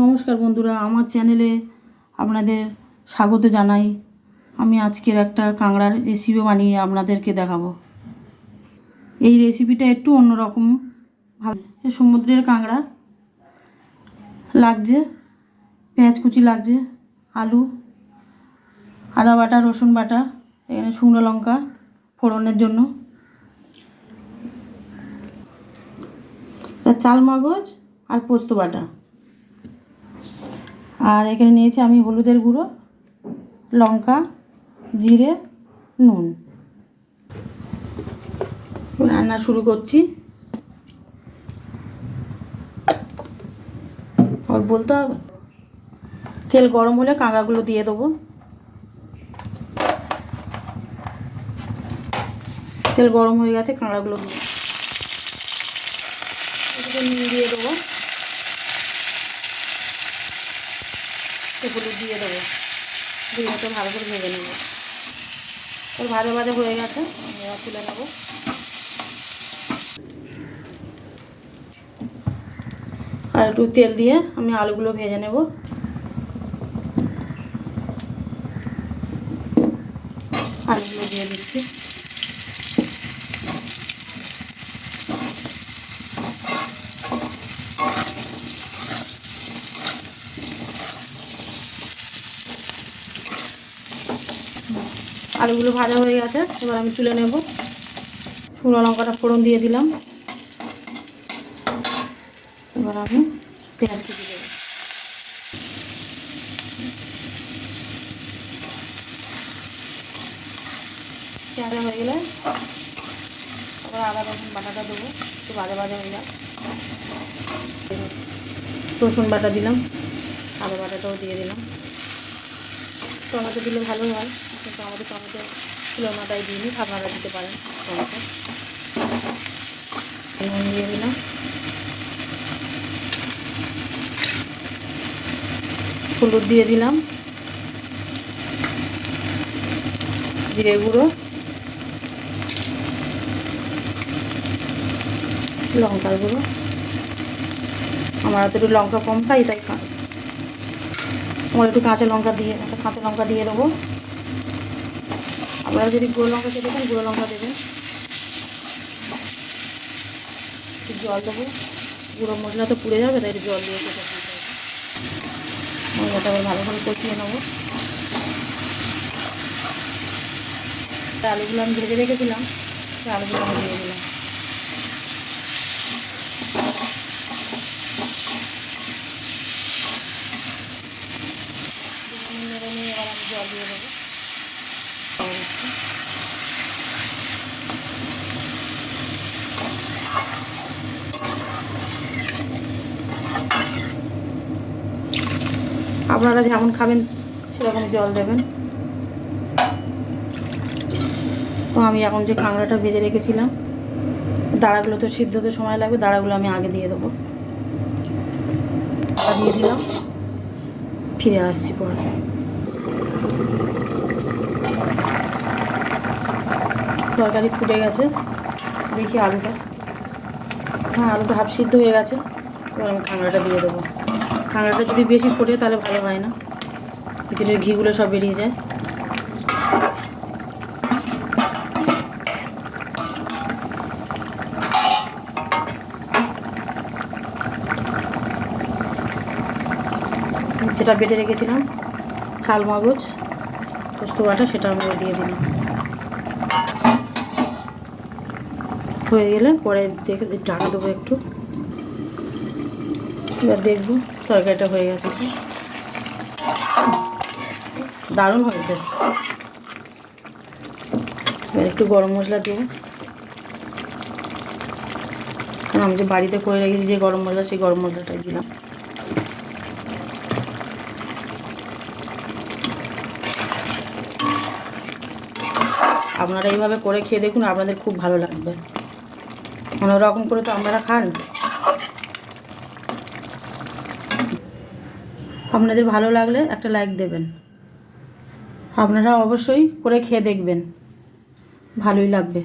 নমস্কার বন্ধুরা, আমার চ্যানেলে আপনাদের স্বাগত জানাই। আমি আজকের একটা কাঁকড়ার রেসিপি বানিয়ে আপনাদেরকে দেখাবো। এই রেসিপিটা একটু অন্যরকম ভাবে। সমুদ্রের কাঁকড়া লাগছে, পেঁয়াজ কুচি লাগছে, আলু, আদা বাটা, রসুন বাটা, এখানে শুকনো লঙ্কা ফোড়নের জন্য। চাল, মগজ আর পোস্ত বাটা। আর এখানে নিয়েছি আমি হলুদের গুঁড়ো, লঙ্কা, জিরে, নুন। রান্না শুরু করছি। আর বলতে হবে, তেল গরম হলে কাঁকড়াগুলো দিয়ে দেবো। তেল গরম হয়ে গেছে কাঁকড়াগুলো দিয়ে এদিকে দেবো এগুলো দিয়ে দেবো। দিয়ে তো ভালো করে ভেজে নেব। তোর ভাজা ভাজা হয়ে গেছে এবার তুলে নেব। আর একটু তেল দিয়ে আমি আলুগুলো ভেজে নেব। আলুগুলো দিয়ে দিচ্ছি। আলুগুলো ভাজা হয়ে গেছে, এবার আমি তুলে নেব। শুকনো লঙ্কাটা ফোড়ন দিয়ে দিলাম। এবার আমি পেঁয়াজ কুচি দেবো। পেঁয়াজা হয়ে গেলে তারপর আদা, রসুন বাটাটা দেবো। একটু ভাজা ভাজা হয়ে যাক। রসুন বাটা দিলাম, আদা বাটাটাও দিয়ে দিলাম। টমেটো দিলে ভালো হয়। কিন্তু আমাদের টমেটো তুলনাটাই দিইনি আপনারা দিতে পারেন টমেটো নুন দিয়ে দিলাম। হলুদ দিয়ে দিলাম। জিরে গুঁড়ো। লঙ্কার গুঁড়ো। আমার হাতে একটু লঙ্কা কম খাই তাই আমার একটু কাঁচা লঙ্কা দিয়ে একটা কাঁচা লঙ্কা দিয়ে দেবো। আপনারা যদি গুঁড়ো লঙ্কা খেতে চান গুঁড়ো লঙ্কা দেবেন। জল দেবো। গুঁড়ো মশলা তো পুড়ে যাবে, তাই জল দিয়ে খেতে মশলাটা ভালো করে কষিয়ে নেব। আলুগুলো আমি ভেজে রেখেছিলাম সেই আলুগুলো আমি দিয়ে দিলাম। জল দিয়ে দেবো। আপনারা যেমন খাবেন, সেরকম জল দেবেন। তো আমি এখন যে কাঁকড়াটা ভেজে রেখেছিলাম, দাঁড়াগুলো তো সিদ্ধ হতে সময় লাগবে, দাঁড়াগুলো আমি আগে দিয়ে দেবো। দিয়ে দিলাম, ফিরে আসছি পরে। তরকারি ফুটে গেছে, দেখি আলুটা। হ্যাঁ আলুটা হাফ সিদ্ধ হয়ে গেছে, এবার আমি কাঁকড়াটা দিয়ে দেবো। কাঁকড়াটা যদি বেশি ফোটে তাহলে ভালো হয় না। ভিতরের ঘিগুলো সব বেরিয়ে যায়। যেটা বেটে রেখেছিলাম, চাল মগজ, পোস্ত বাটা, সেটা আমি দিয়ে দিলাম। হয়ে গেলে পরে দেখে ঢাকা দেবো একটু। এবার দেখব। তরকারিটা হয়ে গেছে। দারুণ হয়েছে। একটু গরম মশলা দেবো কারণ আমি যে বাড়িতে করে রেখেছি যে গরম মশলা, সেই গরম মশলাটাই দিলাম। আপনারা এইভাবে করে খেয়ে দেখুন, আপনাদের খুব ভালো লাগবে। অনেক রকম করে তো আপনারা খান। আপনাদের ভালো লাগলে একটা লাইক দেবেন। আপনারা অবশ্যই করে খেয়ে দেখবেন। ভালোই লাগবে।